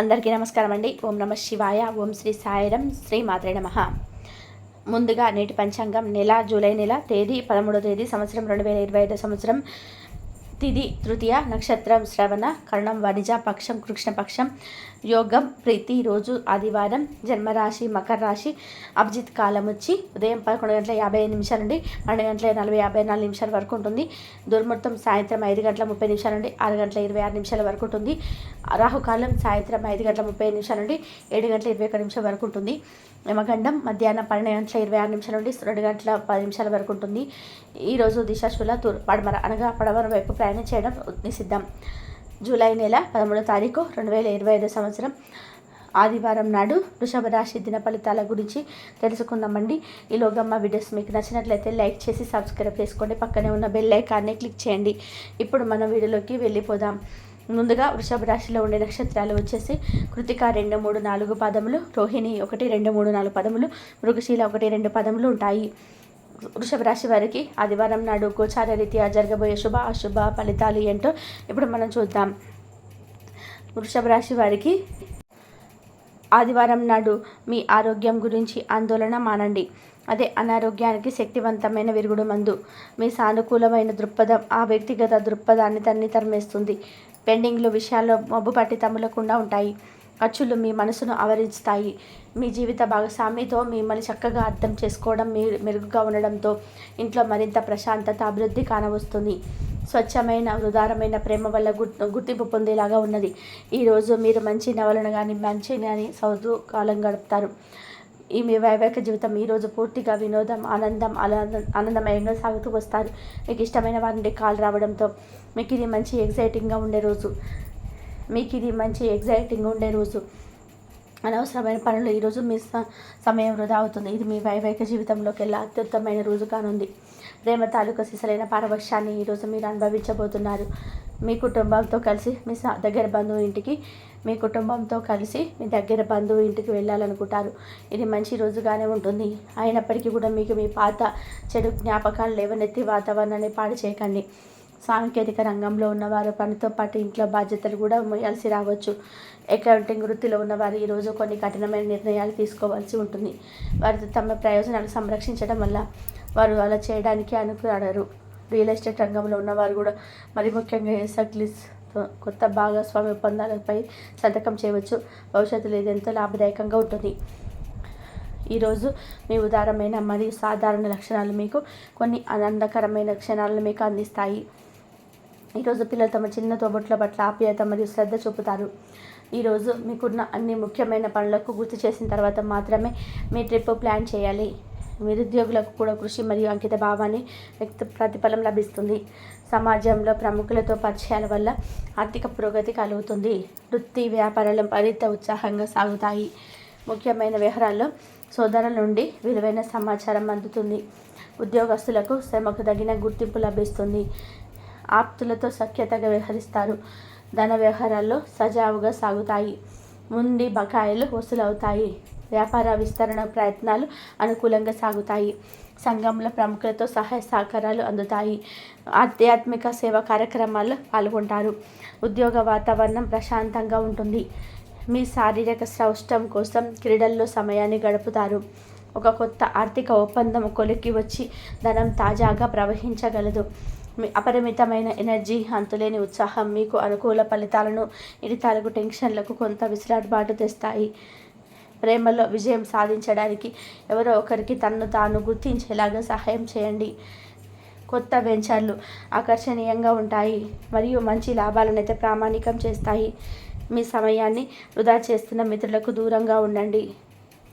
అందరికీ నమస్కారం అండి ఓం నమ శివాయ ఓం శ్రీ సాయిరం శ్రీ మాత్రే నమ. ముందుగా నేటి పంచాంగం నెల జూలై నెల తేదీ పదమూడో తేదీ సంవత్సరం రెండు వేల ఇరవై ఐదో సంవత్సరం. తిది తృతీయ నక్షత్రం శ్రవణ కర్ణం వనిజ పక్షం కృష్ణపక్షం యోగం ప్రీతి రోజు ఆదివారం జన్మరాశి మకర రాశి అభిజిత్ కాలం వచ్చి ఉదయం పదకొండు గంటల యాభై ఐదు నిమిషాల నుండి పన్నెండు గంటల నలభై యాభై నాలుగు నిమిషాల వరకు ఉంటుంది. దుర్ముహూర్తం సాయంత్రం ఐదు గంటల ముప్పై నిమిషాల నుండి ఆరు గంటల ఇరవై ఆరు నిమిషాల వరకు ఉంటుంది. రాహుకాలం సాయంత్రం ఐదు గంటల ముప్పై ఐదు నిమిషాల నుండి ఏడు గంటల ఇరవై ఒక నిమిషాల వరకు ఉంటుంది. యమగండం మధ్యాహ్నం పన్నెండు గంటల ఇరవై ఆరు నిమిషాల నుండి రెండు గంటల పది నిమిషాల వరకు ఉంటుంది. ఈరోజు దిశాశుల తూర్ పడమర అనగా పడమర వైపు ప్రయాణం చేయడం నిషిద్ధం. జూలై నెల పదమూడో తారీఖు రెండు వేల ఇరవై ఐదో సంవత్సరం ఆదివారం నాడు వృషభ రాశి దిన ఫలితాల గురించి తెలుసుకుందామండి. ఈలోగా మా వీడియోస్ మీకు నచ్చినట్లయితే లైక్ చేసి సబ్స్క్రైబ్ చేసుకోండి. పక్కనే ఉన్న బెల్ ఐకాన్ని క్లిక్ చేయండి. ఇప్పుడు మనం వీడియోలోకి వెళ్ళిపోదాం. ముందుగా వృషభ రాశిలో ఉండే నక్షత్రాలు వచ్చేసి కృతిక రెండు మూడు నాలుగు పదములు రోహిణి ఒకటి రెండు మూడు నాలుగు పదములు మృగశీల ఒకటి రెండు పదములు ఉంటాయి. వృషభ రాశి వారికి ఆదివారం నాడు గోచార రీత్యా జరగబోయే శుభ అశుభ ఫలితాలు ఏంటో ఇప్పుడు మనం చూద్దాం. వృషభ రాశి వారికి ఆదివారం నాడు మీ ఆరోగ్యం గురించి ఆందోళన మానండి. అదే అనారోగ్యానికి శక్తివంతమైన విరుగుడు మందు. మీ సానుకూలమైన దృక్పథం ఆ వ్యక్తిగత దృక్పథాన్ని తన్ని తరిమేస్తుంది పెండింగ్లు విషయాల్లో మబ్బు పట్టి తమ్ములకుండా ఉంటాయి. ఖర్చులు మీ మనసును ఆవరిస్తాయి మీ జీవిత భాగస్వామితో మిమ్మల్ని చక్కగా అర్థం చేసుకోవడం మీ మెరుగుగా ఉండడంతో ఇంట్లో మరింత ప్రశాంతత అభివృద్ధి కానవస్తుంది. స్వచ్ఛమైన ఉదారమైన ప్రేమ వల్ల గుర్తు గుర్తింపు పొందేలాగా ఉన్నది. ఈరోజు మీరు మంచి నవలను కానీ మంచి కానీ సౌదు కాలం గడుపుతారు. ఈ మీ వైవాహిక జీవితం ఈరోజు పూర్తిగా వినోదం ఆనందం ఆనందమయంగా సాగుతూ వస్తారు. మీకు ఇష్టమైన వారి నుండి కాల్ రావడంతో మీకు ఇది మంచి ఎగ్జైటింగ్గా ఉండే రోజు. మీకు ఇది మంచి ఎగ్జైటింగ్ ఉండే రోజు. అనవసరమైన పనులు ఈరోజు మీ సమయం వృధా అవుతుంది. ఇది మీ వైవాహిక జీవితంలోకి వెళ్ళి అత్యుత్తమైన రోజు కానుంది. ప్రేమ తాలూకా సిసలైన పారవశ్యాన్ని ఈరోజు మీరు అనుభవించబోతున్నారు. మీ కుటుంబంతో కలిసి మీ దగ్గర బంధువు ఇంటికి మీ కుటుంబంతో కలిసి మీ దగ్గర బంధువు ఇంటికి వెళ్ళాలనుకుంటారు. ఇది మంచి రోజుగానే ఉంటుంది. అయినప్పటికీ కూడా మీకు మీ పాత చెడు జ్ఞాపకాలు లేవనెత్తి వాతావరణాన్ని పాడు చేయకండి. సాంకేతిక రంగంలో ఉన్నవారు పనితో పాటు ఇంట్లో బాధ్యతలు కూడా మోయాల్సి రావచ్చు. అకౌంటింగ్ వృత్తిలో ఉన్నవారు ఈరోజు కొన్ని కఠినమైన నిర్ణయాలు తీసుకోవాల్సి ఉంటుంది. వారు తమ ప్రయోజనాలు సంరక్షించడం వల్ల వారు అలా చేయడానికి అనుకున్నారు. రియల్ ఎస్టేట్ రంగంలో ఉన్నవారు కూడా మరి ముఖ్యంగా ఎసక్లిస్ కొత్త భాగస్వామ్య ఒప్పందాలపై సంతకం చేయవచ్చు. భవిష్యత్తులో ఇది ఎంతో లాభదాయకంగా ఉంటుంది. ఈరోజు మీ ఉదారమైన మరియు సాధారణ లక్షణాలు మీకు కొన్ని ఆనందకరమైన క్షణాలను మీకు అందిస్తాయి. ఈరోజు పిల్లలు తమ చిన్న తోబుట్ల పట్ల ఆప్యాయత మరియు శ్రద్ధ చూపుతారు. ఈరోజు మీకున్న అన్ని ముఖ్యమైన పనులకు గుర్తు చేసిన తర్వాత మాత్రమే మీ ట్రిప్ ప్లాన్ చేయాలి. నిరుద్యోగులకు కూడా కృషి మరియు అంకిత భావాన్ని వ్యక్తి ప్రతిఫలం లభిస్తుంది. సమాజంలో ప్రముఖులతో పరిచయాల వల్ల ఆర్థిక పురోగతి కలుగుతుంది. వృత్తి వ్యాపారాలు మరింత ఉత్సాహంగా సాగుతాయి. ముఖ్యమైన వ్యవహారాల్లో సోదరుల నుండి విలువైన సమాచారం అందుతుంది. ఉద్యోగస్తులకు శ్రమకు తగిన గుర్తింపు లభిస్తుంది. ఆప్తులతో సఖ్యతగా వ్యవహరిస్తారు. ధన వ్యవహారాల్లో సజావుగా సాగుతాయి. ముందు బకాయిలు వసూలవుతాయి. వ్యాపార విస్తరణ ప్రయత్నాలు అనుకూలంగా సాగుతాయి. సంఘంలో ప్రముఖులతో సహాయ సహకారాలు అందుతాయి. ఆధ్యాత్మిక సేవా కార్యక్రమాల్లో పాల్గొంటారు. ఉద్యోగ వాతావరణం ప్రశాంతంగా ఉంటుంది. మీ శారీరక సౌష్టం కోసం క్రీడల్లో సమయాన్ని గడుపుతారు. ఒక కొత్త ఆర్థిక ఒప్పందం కొలిక్కి వచ్చి ధనం తాజాగా ప్రవహించగలదు. అపరిమితమైన ఎనర్జీ అంతులేని ఉత్సాహం మీకు అనుకూల ఫలితాలను ఇడితాలకు టెన్షన్లకు కొంత విసిరాటుబాటు తెస్తాయి. ప్రేమలో విజయం సాధించడానికి ఎవరో ఒకరికి తన్ను తాను గుర్తించేలాగా సహాయం చేయండి. కొత్త వెంచర్లు ఆకర్షణీయంగా ఉంటాయి మరియు మంచి లాభాలను అయితే ప్రామాణికం చేస్తాయి. మీ సమయాన్ని వృధా చేస్తున్న మిత్రులకు దూరంగా ఉండండి.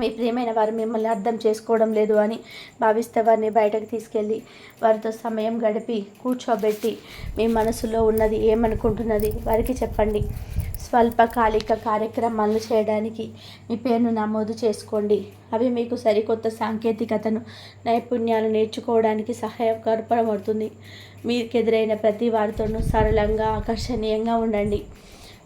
మీ ప్రియమైన వారు మిమ్మల్ని అర్థం చేసుకోవడం లేదు అని భావిస్తే వారిని బయటకు తీసుకెళ్ళి వారితో సమయం గడిపి కూర్చోబెట్టి మీ మనసులో ఉన్నది ఏమనుకుంటున్నది వారికి చెప్పండి. స్వల్పకాలిక కార్యక్రమాలను చేయడానికి మీ పేరును నమోదు చేసుకోండి. అవి మీకు సరికొత్త సాంకేతికతను నైపుణ్యాలు నేర్చుకోవడానికి సహాయకరపడుతుంది మీకు ఎదురైన ప్రతి వారితోనూ సరళంగా ఆకర్షణీయంగా ఉండండి.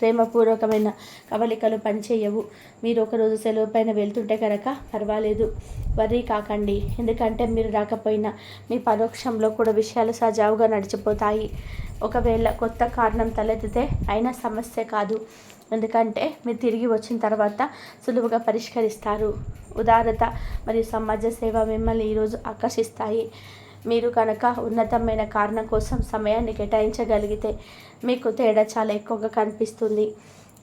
ప్రేమపూర్వకమైన కవలికలు పనిచేయవు. మీరు ఒకరోజు సెలవు పైన వెళ్తుంటే కనుక పర్వాలేదు. వరీ కాకండి. ఎందుకంటే మీరు రాకపోయినా మీ పరోక్షంలో కూడా విషయాలు సజావుగా నడిచిపోతాయి. ఒకవేళ కొత్త కారణం తలెత్తితే అయినా సమస్య కాదు. ఎందుకంటే మీరు తిరిగి వచ్చిన తర్వాత సులువుగా పరిష్కరిస్తారు. ఉదారత మరియు సమాజ సేవ మిమ్మల్ని ఈరోజు ఆకర్షిస్తాయి. మీరు కనుక ఉన్నతమైన కారణం కోసం సమయాన్ని కేటాయించగలిగితే మీకు తేడా చాలా ఎక్కువగా కనిపిస్తుంది.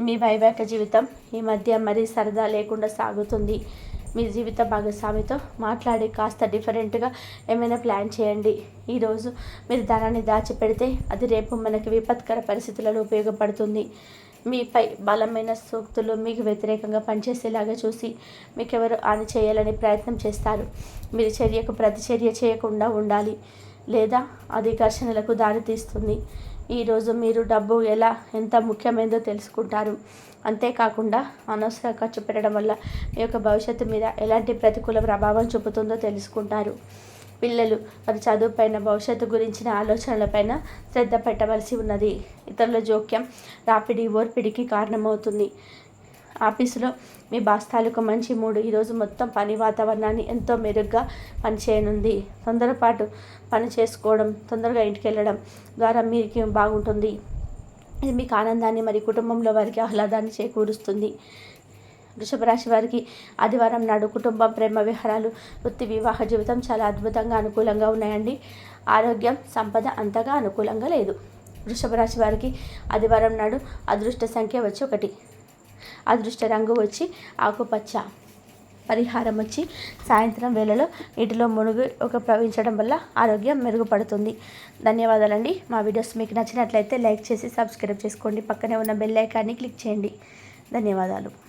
మీ వైవాహిక జీవితం ఈ మధ్య మరీ సరదా లేకుండా సాగుతుంది. మీ జీవిత భాగస్వామితో మాట్లాడి కాస్త డిఫరెంట్గా ఏమైనా ప్లాన్ చేయండి. ఈరోజు మీరు ధనాన్ని దాచిపెడితే అది రేపు మనకి విపత్కర పరిస్థితులలో ఉపయోగపడుతుంది. మీపై బలమైన సూక్తులు మీకు వ్యతిరేకంగా పనిచేసేలాగా చూసి మీకు ఎవరు చేయాలని ప్రయత్నం చేస్తారు. మీరు చర్యకు ప్రతిచర్య చేయకుండా ఉండాలి లేదా అది ఘర్షణలకు దారితీస్తుంది. ఈరోజు మీరు డబ్బు ఎలా ఎంత ముఖ్యమైనదో తెలుసుకుంటారు. అంతేకాకుండా అనవసర ఖర్చు పెట్టడం వల్ల మీ యొక్క భవిష్యత్తు మీద ఎలాంటి ప్రతికూల ప్రభావం చూపుతుందో తెలుసుకుంటారు. పిల్లలు వారి చదువుపైన భవిష్యత్తు గురించిన ఆలోచనలపైన శ్రద్ధ పెట్టవలసి ఉన్నది. ఇతరుల జోక్యం రాపిడి ఓర్పిడికి కారణమవుతుంది. ఆఫీసులో మీ బాస్తాలకు మంచి మూడు ఈరోజు మొత్తం పని వాతావరణాన్ని ఎంతో మెరుగ్గా పనిచేయనుంది. తొందరపాటు పని చేసుకోవడం తొందరగా ఇంటికి వెళ్ళడం ద్వారా మీకు బాగుంటుంది. ఇది మీకు ఆనందాన్ని మరి కుటుంబంలో వారికి ఆహ్లాదాన్ని చేకూరుస్తుంది. వృషభ రాశి వారికి ఆదివారం నాడు కుటుంబం ప్రేమ విహారాలు వృత్తి వివాహ జీవితం చాలా అద్భుతంగా అనుకూలంగా ఉన్నాయండి. ఆరోగ్యం సంపద అంతగా అనుకూలంగా లేదు. వృషభ రాశి వారికి ఆదివారం నాడు అదృష్ట సంఖ్య వచ్చి ఒకటి. అదృష్ట రంగు వచ్చి ఆకుపచ్చ. పరిహారం వచ్చి సాయంత్రం వేళలో నీటిలో మునుగు ఒక ప్రవహించడం వల్ల ఆరోగ్యం మెరుగుపడుతుంది. ధన్యవాదాలండి. మా వీడియోస్ మీకు నచ్చినట్లయితే లైక్ చేసి సబ్స్క్రైబ్ చేసుకోండి. పక్కనే ఉన్న బెల్ ఐకాన్ని క్లిక్ చేయండి. ధన్యవాదాలు.